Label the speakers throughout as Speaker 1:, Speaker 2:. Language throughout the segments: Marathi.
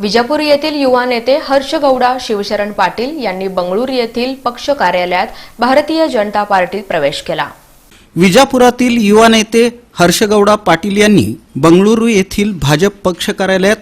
Speaker 1: विजापूर येथील युवा नेते हर्ष गौडा शिवशरण पाटील यांनी बंगळूर येथील पक्ष कार्यालयात भारतीय जनता पार्टीत प्रवेश केला.
Speaker 2: विजापुरातील युवा नेते हर्षगौडा पाटील यांनी बंगळुरू येथील भाजप पक्ष कार्यालयात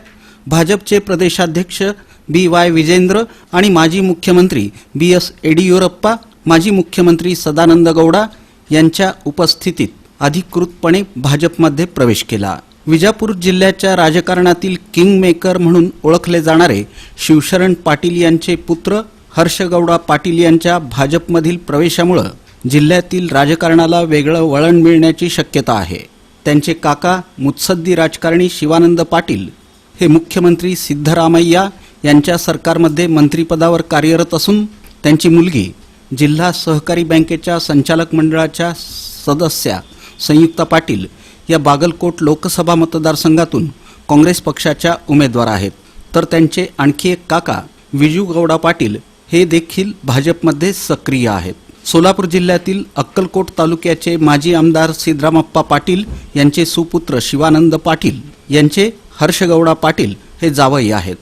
Speaker 2: भाजपचे प्रदेशाध्यक्ष बी वाय विजेंद्र आणि माजी मुख्यमंत्री बी एस येडियुरप्पा माजी मुख्यमंत्री सदानंद गौडा यांच्या उपस्थितीत अधिकृतपणे भाजपमध्ये प्रवेश केला. विजापूर जिल्ह्याच्या राजकारणातील किंग मेकर म्हणून ओळखले जाणारे शिवशरण पाटील यांचे पुत्र हर्षगौडा पाटील यांच्या भाजपमधील प्रवेशामुळं जिल्ह्यातील राजकारणाला वेगळं वळण मिळण्याची शक्यता आहे. त्यांचे काका मुत्सद्दी राजकारणी शिवानंद पाटील हे मुख्यमंत्री सिद्धरामय्या यांच्या सरकारमध्ये मंत्रिपदावर कार्यरत असून त्यांची मुलगी जिल्हा सहकारी बँकेच्या संचालक मंडळाच्या सदस्या संयुक्ता पाटील या बागलकोट लोकसभा मतदारसंघातून काँग्रेस पक्षाच्या उमेदवार आहेत. तर त्यांचे आणखी एक काका विजू गौडा पाटील हे देखील भाजपमध्ये सक्रिय आहेत. सोलापूर जिल्ह्यातील अक्कलकोट तालुक्याचे माजी आमदार सिद्धरामप्पा पाटील यांचे सुपुत्र शिवानंद पाटील यांचे हर्षगौडा पाटील हे जावई आहेत.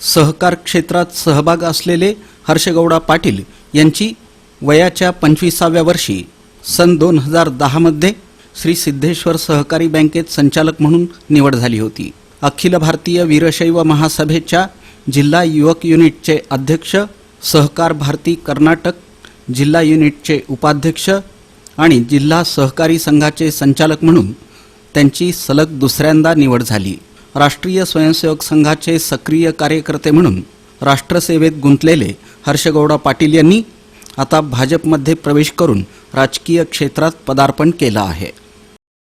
Speaker 2: सहकार क्षेत्रात सहभाग असलेले हर्षगौडा पाटील यांची वयाच्या पंचवीसाव्या वर्षी सन दोन हजार दहामध्ये श्री सिद्धेश्वर सहकारी बँकेत संचालक म्हणून निवड झाली होती. अखिल भारतीय वीरशैव महासभेच्या जिल्हा युवक युनिटचे अध्यक्ष सहकार भारती कर्नाटक जिल्हा युनिटचे उपाध्यक्ष आणि जिल्हा सहकारी संघाचे संचालक म्हणून त्यांची सलग दुसऱ्यांदा निवड झाली. राष्ट्रीय स्वयंसेवक संघाचे सक्रिय कार्यकर्ते म्हणून राष्ट्रसेवेत गुंतलेले हर्षगौडा पाटील यांनी आता भाजपमध्ये प्रवेश करून राजकीय क्षेत्रात पदार्पण केलं आहे.